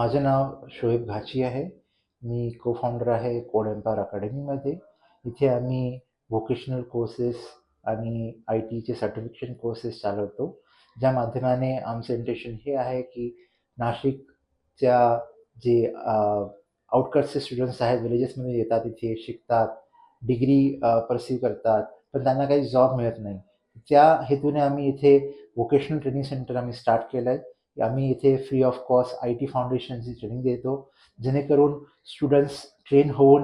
माझं नाव शोएब घाची आहे. मी को फाउंडर आहे कोड एम्पायर अकॅडमीमध्ये. इथे आम्ही व्होकेशनल कोर्सेस आणि आय टीचे सर्टिफिकेशन कोर्सेस चालवतो. ज्या माध्यमाने आमचं इंटेन्शन हे आहे की नाशिकच्या जे आउटकटचे स्टुडंट्स आहेत विलेजेसमध्ये येतात इथे शिकतात डिग्री परस्यू करतात पण त्यांना काही जॉब मिळत नाही. त्या हेतूने आम्ही इथे व्होकेशनल ट्रेनिंग सेंटर आम्ही स्टार्ट केलं आहे आम्ही इथे free of cost I T फाउंडेशनची training देतो. जेणेकरून स्टुडंट्स ट्रेन होऊन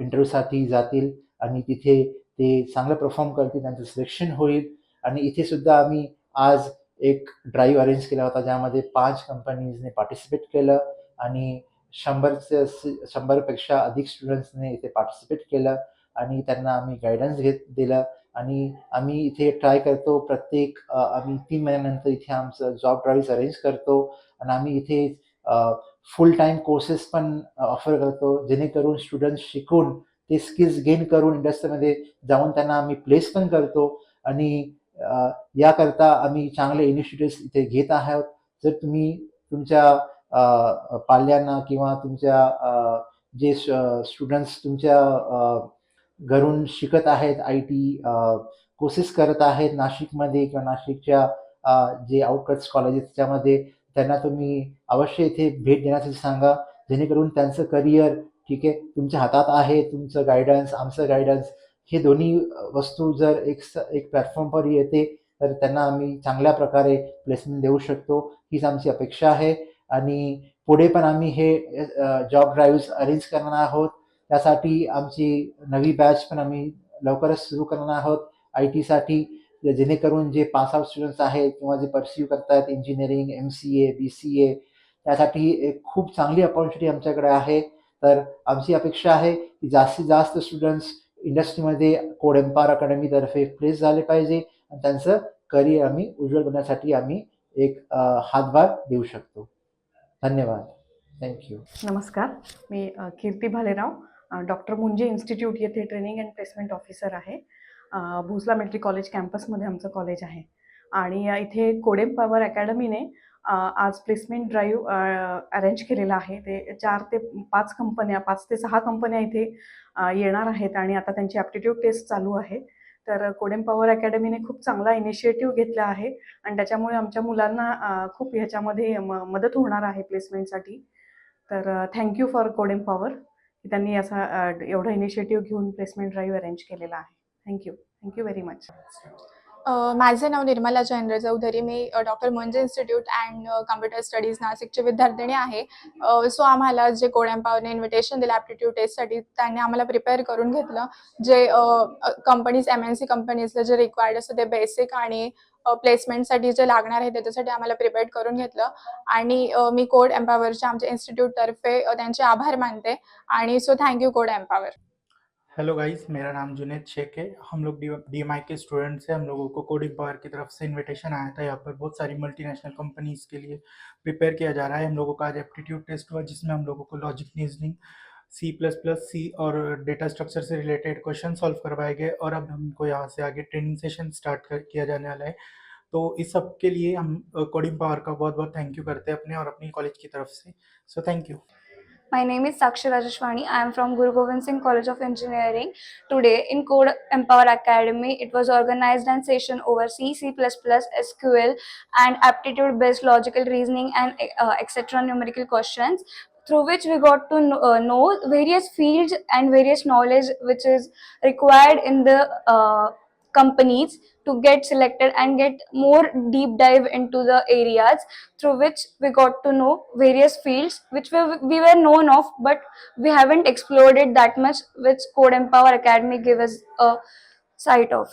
इंटरव्ह्यूसाठी जातील आणि तिथे ते चांगलं परफॉर्म करतील त्यांचं सिलेक्शन होईल. आणि इथे सुद्धा आम्ही आज एक ड्राईव्ह अरेंज केला होता ज्यामध्ये पाच कंपनीजने पार्टिसिपेट केलं आणि शंभरचे शंभरपेक्षा अधिक स्टुडंट्सने इथे पार्टिसिपेट केलं आणि त्यांना आम्ही गायडन्स घेत दिलं. आणि आम्ही इथे ट्राय करतो प्रत्येक आम्ही तीन महिन्यानंतर इथे आमचं जॉब ड्राईव्ह अरेंज करतो आणि आम्ही इथे फुल टाईम कोर्सेस पण ऑफर करतो जेणेकरून स्टुडंट शिकून ते स्किल्स गेन करून इंडस्ट्रीमध्ये जाऊन त्यांना आम्ही प्लेस पण करतो आणि याकरता आम्ही चांगले इनिशिएटिव्स इथे घेत आहोत. जर तुम्ही तुमच्या पाल्यांना किंवा तुमच्या जे स्टुडंट्स तुमच्या घरून शिकत आहेत आय टी कोर्सेस करत आहेत नाशिकमध्ये किंवा नाशिकच्या जे आउटकट्स कॉलेजेस त्यामध्ये त्यांना तुम्ही अवश्य इथे भेट देण्यासाठी सांगा जेणेकरून त्यांचं करिअर ठीक आहे तुमच्या हातात आहे तुमचं गायडन्स आमचं गायडन्स हे दोन्ही वस्तू जर एक स एक प्लॅटफॉर्मवर येते तर त्यांना आम्ही चांगल्या प्रकारे प्लेसमेंट देऊ शकतो. हीच आमची अपेक्षा आहे. आणि पुढे पण आम्ही हे जॉब ड्राईव्ह अरेंज करणार आहोत. त्यासाठी आमची नवी बॅच पण आम्ही लवकरच सुरू करणार आहोत. आय टीसाठी जेणेकरून जे पास आउट स्टुडंट्स आहेत किंवा जे परस्यू करतात engineering M C A B C A त्यासाठी एक खूप चांगली अपॉर्च्युनिटी आमच्याकडे आहे. तर आमची अपेक्षा आहे की जास्तीत जास्त स्टुडंट्स इंडस्ट्रीमध्ये कोड एम्पायर अकॅडमीतर्फे प्लेस झाले पाहिजे आणि त्यांचं करिअर आम्ही उज्ज्वल बनण्यासाठी आम्ही एक हातभार देऊ शकतो. धन्यवाद. थँक्यू नमस्कार. मी कीर्ती भालेराव. डॉक्टर मुंजे इन्स्टिट्यूट येथे ट्रेनिंग अँड प्लेसमेंट ऑफिसर आहे. भोसला मिलिटरी कॉलेज कॅम्पसमध्ये आमचं कॉलेज आहे. आणि इथे कोडेम पॉवर अकॅडमीने आज प्लेसमेंट ड्राईव्ह अरेंज केलेला आहे. ते चार ते पाच कंपन्या पाच ते सहा कंपन्या इथे येणार आहेत आणि आता त्यांची ॲप्टिट्यूड टेस्ट चालू आहे. तर कोडेम पॉवर अकॅडमीने खूप चांगला इनिशिएटिव्ह घेतला आहे आणि त्याच्यामुळे आमच्या मुलांना खूप ह्याच्यामध्ये म मदत होणार आहे प्लेसमेंटसाठी. तर थँक्यू फॉर कोडेम पॉवर. की त्यांनी असा एवढा इनिशिएटिव्ह घेऊन प्लेसमेंट ड्राईव्ह अरेंज केलेला आहे. थँक्यू थँक्यू व्हेरी मच माझे नाव निर्मला जयेंद्र चौधरी मी doctor Moonje institute and computer studies नाशिकची विद्यार्थिनी आहे. सो आम्हाला जे कोड एम्पावरने इन्व्हिटेशन दिलं ॲप्टिट्यूड टेस्टसाठी त्यांनी आम्हाला प्रिपेअर करून घेतलं. जे कंपनीज एम एन सी कंपनीजला जे रिक्वायर्ड असतं ते बेसिक आणि प्लेसमेंटसाठी जे लागणार आहे त्याच्यासाठी आम्हाला प्रिपेअर करून घेतलं. आणि मी कोड एम्पावरच्या आमच्या इन्स्टिट्यूटतर्फे त्यांचे आभार मानते. आणि so thank you code empower. Hello guys मेरा नाम जुनेद शेख है। हम लोग डी एम के स्टूडेंट्स हैं। हम लोगों को कोडिंग पावर की तरफ़ से इनविटेशन आया था यहाँ पर। बहुत सारी मल्टीनेशनल कंपनीज़ के लिए प्रिपेयर किया जा रहा है। हम लोगों का आज एप्टीट्यूड टेस्ट हुआ जिसमें हम लोगों को logic reasoning C plus plus C और डेटा स्ट्रक्चर से रिलेटेड क्वेश्चन सॉल्व करवाए गए और अब हमको यहाँ से आगे ट्रेनिंग सेशन स्टार्ट कर, किया जाने वाला है। तो इस सब के लिए हम कोडिंग पावर का बहुत बहुत थैंक यू करते हैं अपने और अपनी कॉलेज की तरफ़ से। So thank you My name is Sakshi Rajeshwani. I am from Guru Gobind Singh College of Engineering. Today in Code Empower Academy, it was organized an session over C, C++, SQL and aptitude-based logical reasoning and uh, etc. numerical questions through which we got to know, uh, know various fields and various knowledge which is required in the uh, companies to get selected and get more deep dive into the areas through which we got to know various fields which we, we were known of but we haven't explored it that much which code empower academy gave us a sight of